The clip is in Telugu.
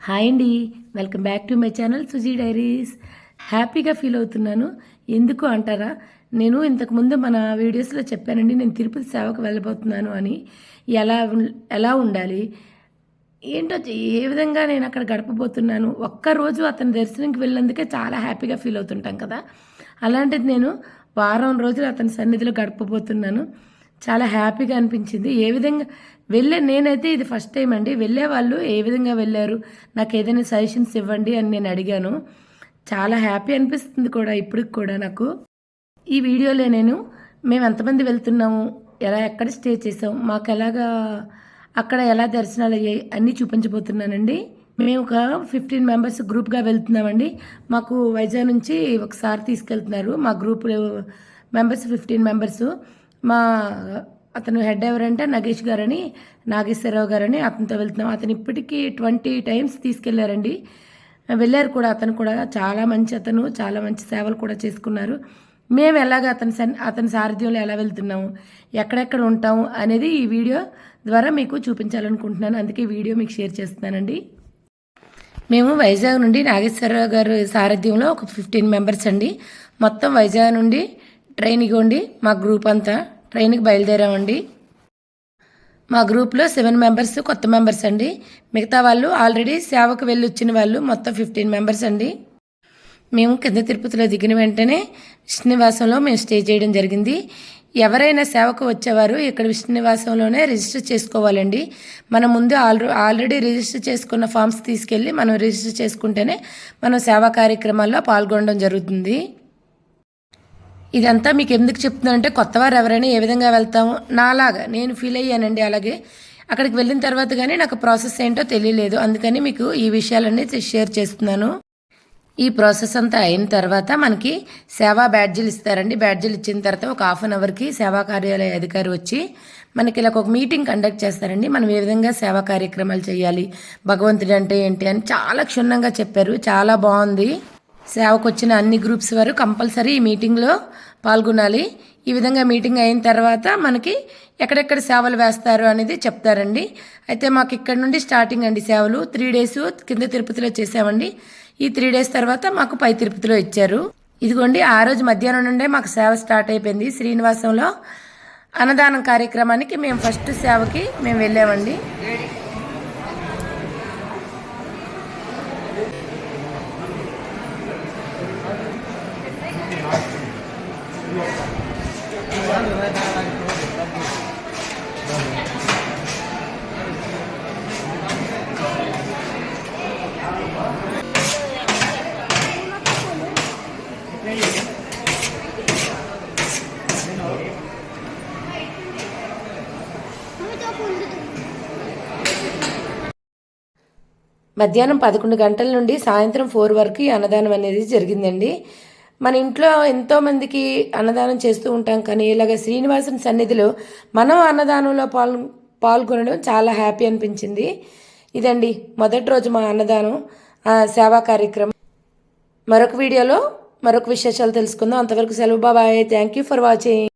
హాయ్ అండి. Welcome back to my channel Suji diaries. హ్యాపీగా ఫీల్ అవుతున్నాను. ఎందుకు అంటారా? నేను ఇంతకుముందు మన వీడియోస్లో చెప్పానండి నేను తిరుపతి సేవకు వెళ్ళబోతున్నాను అని. ఎలా ఎలా ఉండాలి? ఏంటో ఏ విధంగా నేను అక్కడ గడపబోతున్నాను? ఒక్కరోజు అతని దర్శనంకి వెళ్ళినందుకే చాలా హ్యాపీగా ఫీల్ అవుతుంటాం కదా. అలాంటిది నేను వారం రోజులు అతని సన్నిధిలో గడపబోతున్నాను. చాలా హ్యాపీగా అనిపించింది. ఏ విధంగా వెళ్ళే నేనైతే ఇది ఫస్ట్ టైం అండి. వెళ్ళే వాళ్ళు ఏ విధంగా వెళ్ళారు నాకు ఏదైనా సజెషన్స్ ఇవ్వండి అని నేను అడిగాను. చాలా హ్యాపీ అనిపిస్తుంది కూడా ఇప్పటికి కూడా నాకు. ఈ వీడియోలో నేను మేము ఎంతమంది వెళ్తున్నాము ఎలా ఎక్కడ స్టే చేసాం మాకు ఎలాగా అక్కడ ఎలా దర్శనాలు అయ్యాయి అన్నీ చూపించబోతున్నానండి. మేము ఒక ఫిఫ్టీన్ మెంబర్స్ గ్రూప్గా వెళ్తున్నామండి. మాకు వైజాగ్ నుంచి ఒకసారి తీసుకెళ్తున్నారు. మా గ్రూప్ మెంబర్స్ ఫిఫ్టీన్ మెంబర్స్ మా అతను హెడ్ ఎవరంటే? నగేష్ గారని నాగేశ్వరరావు గారని అతనితో వెళ్తున్నాం. అతను ఇప్పటికీ ట్వంటీ టైమ్స్ తీసుకెళ్ళారండి. వెళ్ళారు కూడా అతను కూడా చాలా మంచి అతను చాలా మంచి సేవలు కూడా చేసుకున్నారు. మేము ఎలాగ అతని సన్ అతని సారథ్యంలో ఎలా వెళ్తున్నాము ఎక్కడెక్కడ ఉంటాము అనేది ఈ వీడియో ద్వారా మీకు చూపించాలనుకుంటున్నాను. అందుకే వీడియో మీకు షేర్ చేస్తున్నానండి. మేము వైజాగ్ నుండి నాగేశ్వరరావు గారు సారథ్యంలో ఒక ఫిఫ్టీన్ మెంబర్స్ అండి. మొత్తం వైజాగ్ నుండి ట్రైన్ ఇగోండి. మా గ్రూప్ అంతా ట్రైన్కి బయలుదేరామండి. మా గ్రూప్లో సెవెన్ మెంబర్స్ కొత్త మెంబర్స్ అండి. మిగతా వాళ్ళు ఆల్రెడీ సేవకు వెళ్ళి వచ్చిన వాళ్ళు మొత్తం ఫిఫ్టీన్ మెంబర్స్ అండి. మేము కింద తిరుపతిలో దిగిన వెంటనే శ్రీనివాసంలో మేము స్టే చేయడం జరిగింది. ఎవరైనా సేవకు వచ్చేవారు ఇక్కడ విష్ణునివాసంలోనే రిజిస్టర్ చేసుకోవాలండి. మనం ముందు ఆల్రె ఆల్రెడీ రిజిస్టర్ చేసుకున్న ఫామ్స్ తీసుకెళ్ళి మనం రిజిస్టర్ చేసుకుంటేనే మనం సేవా కార్యక్రమాల్లో పాల్గొనడం జరుగుతుంది. ఇదంతా మీకు ఎందుకు చెప్తున్నానంటే కొత్తవారు ఎవరైనా ఏ విధంగా వెళ్తాము నాలాగా నేను ఫీల్ అయ్యానండి అలాగే. అక్కడికి వెళ్ళిన తర్వాత కానీ నాకు ప్రాసెస్ ఏంటో తెలియలేదు. అందుకని మీకు ఈ విషయాలన్నీ షేర్ చేస్తున్నాను. ఈ ప్రాసెస్ అంతా అయిన తర్వాత మనకి సేవా బ్యాడ్జీలు ఇస్తారండి. బ్యాడ్జీలు ఇచ్చిన తర్వాత ఒక హాఫ్ అన్ అవర్కి సేవా కార్యాలయ అధికారి వచ్చి మనకి ఇలా ఒక మీటింగ్ కండక్ట్ చేస్తారండి. మనం ఏ విధంగా సేవా కార్యక్రమాలు చేయాలి భగవంతుడు అంటే ఏంటి అని చాలా క్షుణ్ణంగా చెప్పారు. చాలా బాగుంది. సేవకు వచ్చిన అన్ని గ్రూప్స్ వారు కంపల్సరీ ఈ మీటింగ్లో పాల్గొనాలి. ఈ విధంగా మీటింగ్ అయిన తర్వాత మనకి ఎక్కడెక్కడ సేవలు వేస్తారు అనేది చెప్తారండి. అయితే మాకు ఇక్కడ నుండి స్టార్టింగ్ అండి సేవలు. త్రీ డేస్ కింద తిరుపతిలో చేసామండి. ఈ త్రీ డేస్ తర్వాత మాకు పై తిరుపతిలో ఇచ్చారు. ఇదిగోండి ఆ రోజు మధ్యాహ్నం నుండే మాకు సేవ స్టార్ట్ అయిపోయింది. శ్రీనివాసంలో అన్నదానం కార్యక్రమానికి మేము ఫస్ట్ సేవకి మేము వెళ్ళామండి. మధ్యాహ్నం పదకొండు గంటల నుండి సాయంత్రం ఫోర్ వరకు ఈ అన్నదానం అనేది జరిగిందండి. మన ఇంట్లో ఎంతోమందికి అన్నదానం చేస్తూ ఉంటాం కానీ ఇలాగ శ్రీనివాసుని సన్నిధిలో మనం అన్నదానంలో పాల్ పాల్గొనడం చాలా హ్యాపీ అనిపించింది. ఇదండి మొదటి రోజు మా అన్నదానం సేవా కార్యక్రమం. మరొక వీడియోలో మరొక విశేషాలు తెలుసుకుందాం. అంతవరకు సెలవు బాబాయ్ థ్యాంక్ యూ ఫర్ వాచింగ్